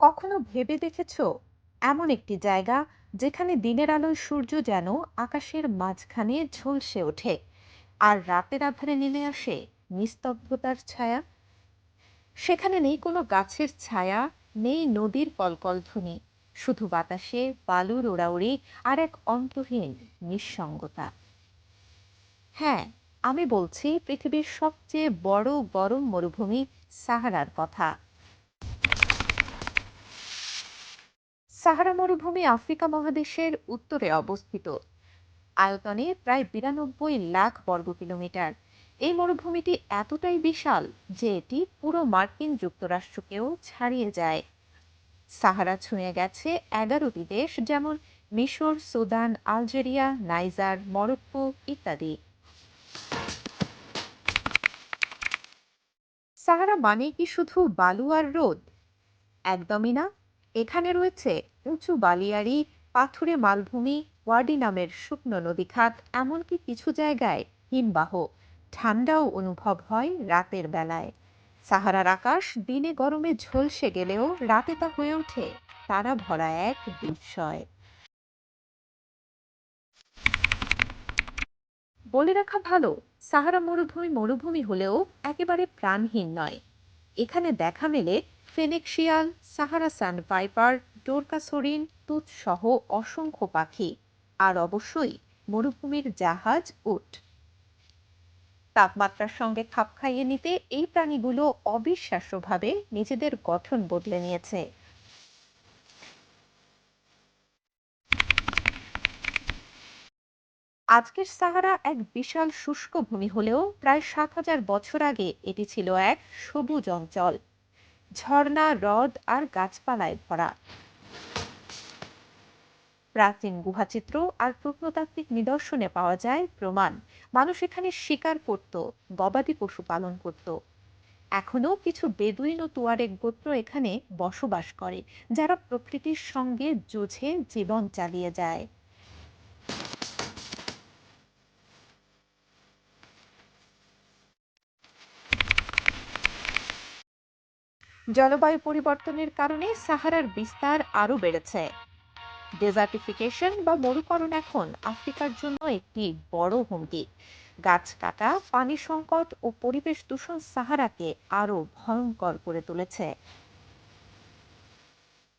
কখনো ভেবে দেখেছ? এমন একটি জায়গা যেখানে দিনের আলোয় সূর্য যেন আকাশের মাঝখানে ঝলসে ওঠে আর রাতের আধারে নেমে আসে নিস্তব্ধতার ছায়া। সেখানে নেই কোনো গাছের ছায়া, নেই নদীর কলকলধ্বনি, শুধু বাতাসে বালুর ওড়াউড়ি আর এক অন্তহীন নিঃসঙ্গতা। হ্যাঁ আমি বলছি পৃথিবীর সবচেয়ে বড় গরম মরুভূমি সাহারার কথা। সাহারা মরুভূমি আফ্রিকা মহাদেশের উত্তরে অবস্থিত। আয়তনে প্রায় বিরানব্বই লাখ বর্গ কিলোমিটার। এই মরুভূমিটি এতটাই বিশাল যে এটি পুরো মার্কিন যুক্তরাষ্ট্রকেও ছাড়িয়ে যায়। সাহারা ছুঁয়ে গেছে এগারোটি দেশ যেমন মিশর, সুদান, আলজেরিয়া, নাইজার, মরক্কো ইত্যাদি। সাহারা মানে কি শুধু বালু আর রোদ? একদমই না। এখানে রয়েছে উঁচু বালিয়াড়ি, পাথুরে মালভূমি ওয়াডি নামের শুকনো নদীখাত এমনকি কিছু জায়গায় হিমবাহ। ঠান্ডাও অনুভব হয় রাতের বেলায়। সাহারার আকাশ দিনে গরমে ঝলসে গেলেও রাতে তা হয়ে ওঠে তারা ভরা এক বিস্ময়। বলে রাখা ভালো, সাহারা মরুভূমি মরুভূমি হলেও একেবারে প্রাণহীন নয়। এখানে দেখা মেলে ফেনেক শিয়াল সাহারা স্যান্ড পাইপার ডোরকাস হরিণ তুত সহ অসংখ্য পাখি। আর অবশ্যই মরুভূমির জাহাজ, উট। তাপমাত্রার সঙ্গে খাপ খাইয়ে নিতে এই প্রাণীগুলো অবিশ্বাস্যভাবে নিজেদের গঠন বদলে নিয়েছে। আজকের সাহারা এক বিশাল শুষ্ক ভূমি হলেও প্রায় সাত হাজার বছর আগে এটি ছিল এক সবুজ অঞ্চল। ঝর্ণা, হ্রদ আর গাছপালায় ভরা। প্রাচীন গুহাচিত্র আর প্রত্নতাত্ত্বিক নিদর্শনে পাওয়া যায় প্রমাণ। মানুষ এখানে শিকার করত, গবাদি পশু পালন করত। এখনও কিছু বেদুইন ও তুয়ারেক গোত্র এখানে বসবাস করে, যারা প্রকৃতির সঙ্গে যুঝে জীবন চালিয়ে যায়। জলবায়ু পরিবর্তনের কারণে সাহারার বিস্তার আরও বেড়েছে। ডেজার্টিফিকেশন বা মরুকরণ এখন আফ্রিকার জন্য একটি বড় হুমকি। গাছ কাটা, পানি সংকট ও পরিবেশ দূষণ সাহারাকে আরও ভয়ঙ্কর করে তুলেছে।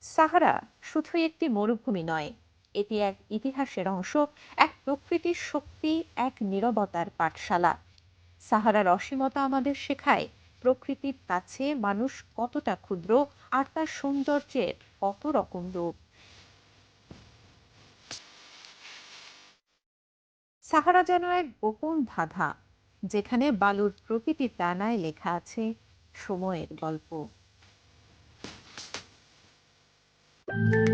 সাহারা শুধু একটি মরুভূমি নয়, এটি এক ইতিহাসের অংশ, এক প্রকৃতির শক্তি, এক নীরবতার পাঠশালা। সাহারার অসীমতা আমাদের শেখায় প্রকৃতির কাছে মানুষ কতটা ক্ষুদ্র আর তার সৌন্দর্যের কত রকম রূপ? সাহারা যেন এক গোপন ধাঁধা, যেখানে বালুর প্রকৃতি টানায় লেখা আছে সময়ের গল্প। thank you